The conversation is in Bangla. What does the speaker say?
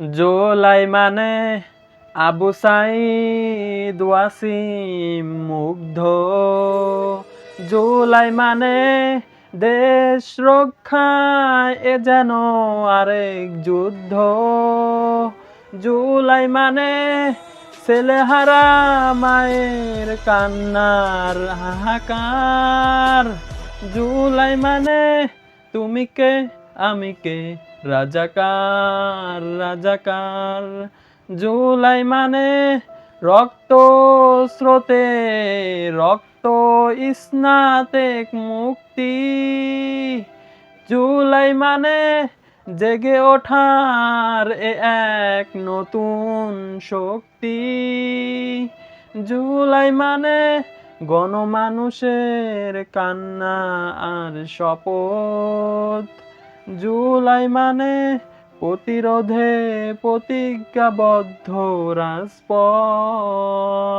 জোলাই মানে আবু সাইদ ওয়াসিম মুগ্ধ। জুলাই মানে দেশ রক্ষায় এ যেন আরেক যুদ্ধ। জুলাই মানে ছেলেহারা মায়ের কান্নার হাহাকার। জুলাই মানে তুমি কে আমি কে? রাজাকার রাজাকার। জুলাই মানে রক্ত স্রোতে, রক্ত স্নাতেক মুক্তি। জুলাই মানে জেগে ওঠার এ এক নতুন শক্তি। জুলাই মানে গণমানুষের কান্না আর শপথ। জুলাই মানে প্রতিরোধে প্রতিজ্ঞাবদ্ধ রাজপথ।